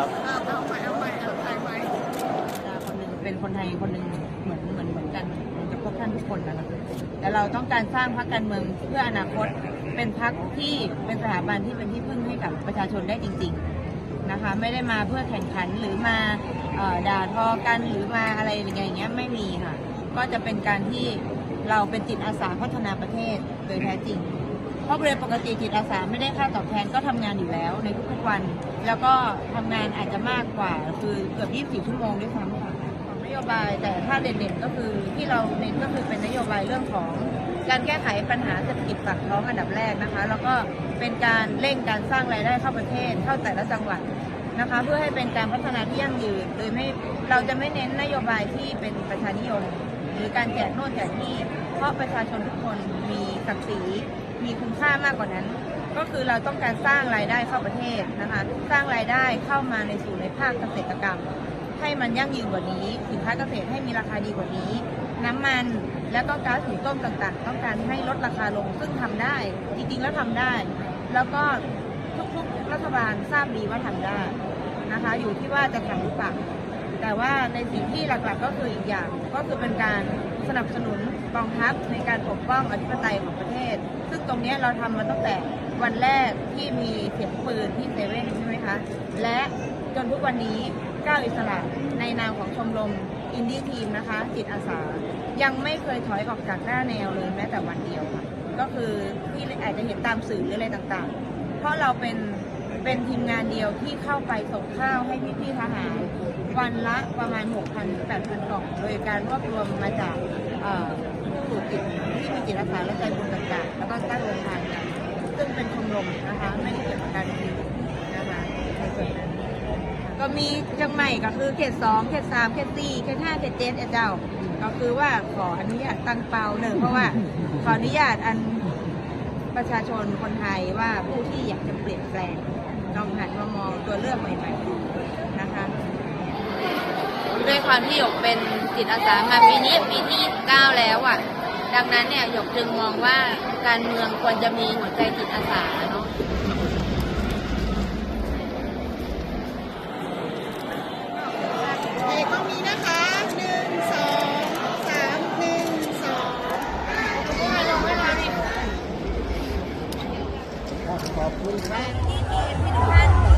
ครับเอาเอาไปเอาไปเอาไปไปคนหนึ่งเป็นคนไทยคนหนึ่งเหมือนเหมือนเหมือนกันเหมือนกับพวกท่านทุกคนนะคะแต่เราต้องการสร้างพรรคการเมืองเพื่ออนาคตเป็นพรรคที่เป็นสถาบันที่เป็นที่พึ่งให้กับประชาชนได้จริง ๆนะคะ ไม่ได้มาเพื่อแข่งขันหรือมาด่าทอกันหรือมาอะไรอย่างเงี้ยไม่มีค่ะ ก็จะเป็นการที่เราเป็นจิตอาสาพัฒนาประเทศโดยแท้จริง ราะโดยปกติจิตอาสาไม่ได้ค่าตอบแทนก็ทำงานอยู่แล้วในทุกๆวัน แล้วก็ทำงานอาจจะมากกว่าคือเกือบ 24 ชั่วโมงด้วยซ้ำค่ะของนโยบายแต่ถ้าเด่นๆก็คือที่เราเน้นก็คือเป็นนโยบายเรื่องของการแก้ไขปัญหาเศรษฐกิจปากท้องอันดับแรกนะคะ แล้วก็เป็นการเร่งการสร้างรายได้เข้าประเทศเข้าแต่ละจังหวัดนะคะ เพื่อให้เป็นการพัฒนาที่ยั่งยืน โดยไม่เราจะไม่เน้นนโยบายที่เป็นประชานิยม หรือการแจกโน่นแจกนี่เพราะประชาชนทุกคนมีศักดิ์ศรี มีคุณค่ามากกว่านั้น ก็คือเราต้องการสร้างรายได้เข้าประเทศนะคะ สร้างรายได้เข้ามาในสู่ในภาคเกษตรกรรม ให้มันยั่งยืนกว่านี้ สินค้าเกษตรให้มีราคาดีกว่านี้ น้ำมันแล้วก็ก๊าซหุงต้มต่างๆ ต้องการให้ลดราคาลงซึ่งทำได้ จริงๆแล้วทำได้ แล้วก็ทุกๆรัฐบาลทราบดีว่าทำได้นะคะ อยู่ที่ว่าจะทำหรือเปล่า แต่ว่าในสิ่งที่หลักๆก็คืออีกอย่าง ก็คือเป็นการสนับสนุนกองทัพในการปกป้องอธิปไตยของประเทศ ซึ่งตรงนี้เราทำมาตั้งแต่วันแรกที่มีเสียงปืนที่เซเว่นใช่ไหมคะ และจนทุกวันนี้ก้าวอิสระในนามของชมรมอินดี้ทีมนะคะ จิตอาสา ยังไม่เคยถอยออกจากหน้าแนวเลยแม้แต่วันเดียวค่ะ ก็คือที่อาจจะเห็นตามสื่อหรืออะไรต่างๆ เพราะเราเป็น เป็นทีมงานเดียวที่เข้าไปส่งข้าวให้พี่ๆทหารวันละประมาณ 6,000-8,000กล่อง โดยการรวบรวมมาจากเอ่อผู้จิตที่มีจิตอาสาและใจบุญต่างๆ แล้วก็ตั้งโรงทานกันซึ่งเป็นชมรมนะคะ ไม่ได้เกี่ยวกับการเมืองนะคะในส่วนนั้น ก็มีเชียงใหม่ก็คือเขตสองเขตสามเขตสี่เขตห้าเขตเจ็ดเจ้า ก็คือว่าขออนุญาตตั้งเปาหนึ่งเพราะว่าขออนุญาตอัน ประชาชนคนไทยว่าผู้ที่อยากจะเปลี่ยนแปลงลองหันมามองตัวเลือกใหม่ๆนะคะด้วยความที่หยกเป็นจิตอาสามาปีนี้ปีที่ 9 แล้วอะ ดังนั้นเนี่ยหยกจึงมองว่าการเมืองควรจะมีหัวใจจิตอาสาเนาะ ขอบคุณครับ